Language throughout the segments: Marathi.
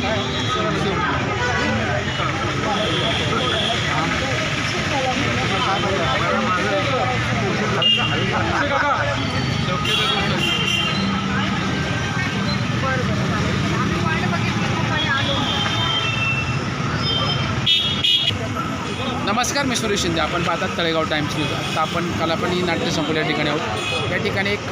はい。नमस्कार मी सुरेश शिंदे. आपण पाहतात तळेगाव टाइम्स न्यूज. आता आपण कलापणी नाट्य संकुल या ठिकाणी आहोत. या ठिकाणी एक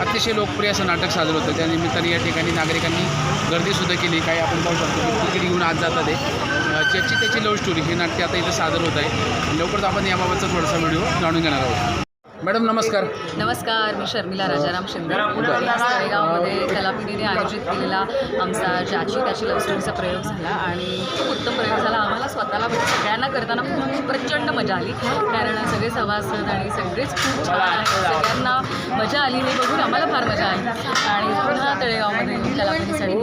अतिशय लोकप्रिय असं नाटक सादर होतं. त्या निमित्ताने या ठिकाणी नागरिकांनी गर्दीसुद्धा केली. काही आपण पाहू शकतो की तिकीट घेऊन आज जातात आहे ज्याची त्याची लव्ह स्टोरी हे नाट्य आता इथं सादर होत आहे. लवकरच आपण याबाबतचा थोडासा व्हिडिओ जाणून घेणार आहोत. मॅडम नमस्कार. नमस्कार मी शर्मिला राजाराम शिंदे. आणि आज तळेगावमध्ये कलापिनीने आयोजित केलेला आमचा ज्याची त्याची लव्ह स्टोरीचा प्रयोग झाला आणि खूप उत्तम प्रयोग झाला. आम्हाला स्वतःला म्हणजे सगळ्यांना करताना खूप प्रचंड मजा आली. कारण सगळे सभासद आणि सगळेच खूप छान सगळ्यांना मजा आली. हे बघून आम्हाला फार मजा आली. आणि पुन्हा तळेगावमध्ये कलापिनीसाठी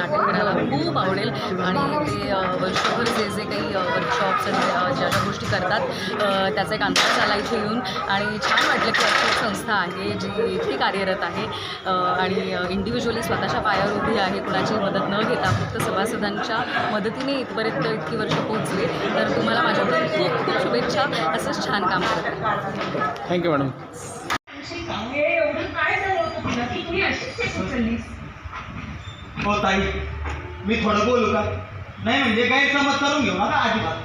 नाटक करायला खूप आवडेल. आणि ते वर्षभर जे जे काही वर्कशॉप्स आणि ज्या ज्या गोष्टी करतात त्याचा एक अंदाज आला इथे येऊन. आणि छान वाटलं की अशी एक संस्था आहे जी इतकी कार्यरत आहे. आणि इंडिव्हिज्युअली स्वतःच्या पायावर उभी आहे कुणाची मदत न घेता फक्त सभासदांच्या मदतीने इथपर्यंत इतकी वर्ष पोहोचले. तर तुम्हाला माझ्याकडून खूप खूप शुभेच्छा. असंच छान काम करत राहा. थँक्यू मॅडम हो ताई. मी थोडं बोलू का? नाही म्हणजे गैरसमज करून घेऊ नका अजिबात.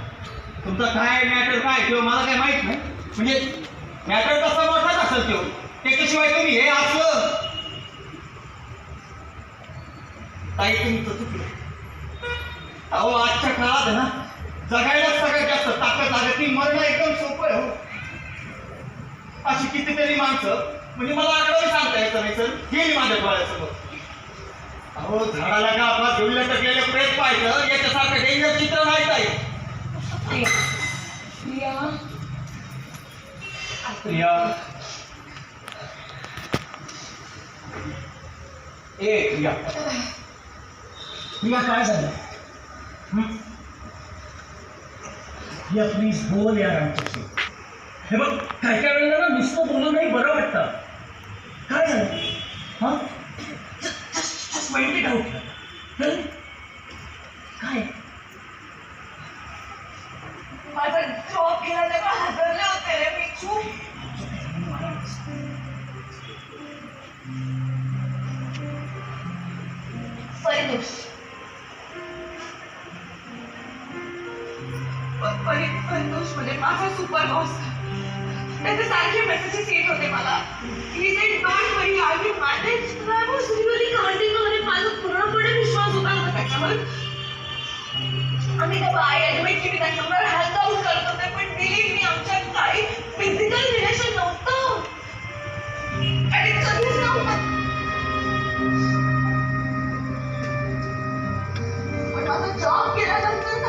तुमचा काय मॅटर काय किंवा मला काय माहीत नाही. म्हणजे मॅटर कसा मोठाच असेल तो. त्याच्याशिवाय तुम्ही हे असलं. ताई तुमचं चुकलं. अहो आजच्या काळात आहे ना जगायला सगळ्यात जास्त ताकद लागत ती मरणं एकदम सोपं आहे हो. अशी कितीतरी माणसं म्हणजे मला आकडे सांगता येतं नाही सर. गेली माझ्या डोळ्यासोबत अहो झाडाला का आपला घेऊन लटकलेलं प्रेत पाहायचं याच्यासारखं डेंजर चित्र नाही आहे प्रिया ए या प्रिया काय झालं? या प्लीज बोल यार आमच्याशी हे बघ काय काय वेळेला ना नुसतं बोलून नाही बरं वाटतं. काय झालं? हां? परितोष प- परितोष म्हणजे माझा सुपर बॉस त्याचे सारखे मेसेजेस येत होते मला. Please said don't worry I will manage I really counting माझा पूर्णपणे विश्वास होता त्याच्यावर. आम्ही तेव्हा आय ॲडमिट केली. मी त्याच्यावर हँग आउट करत होते. पण बिलीव्ह मी आमच्या काही फिजिकल जॉब गेल्यानंतर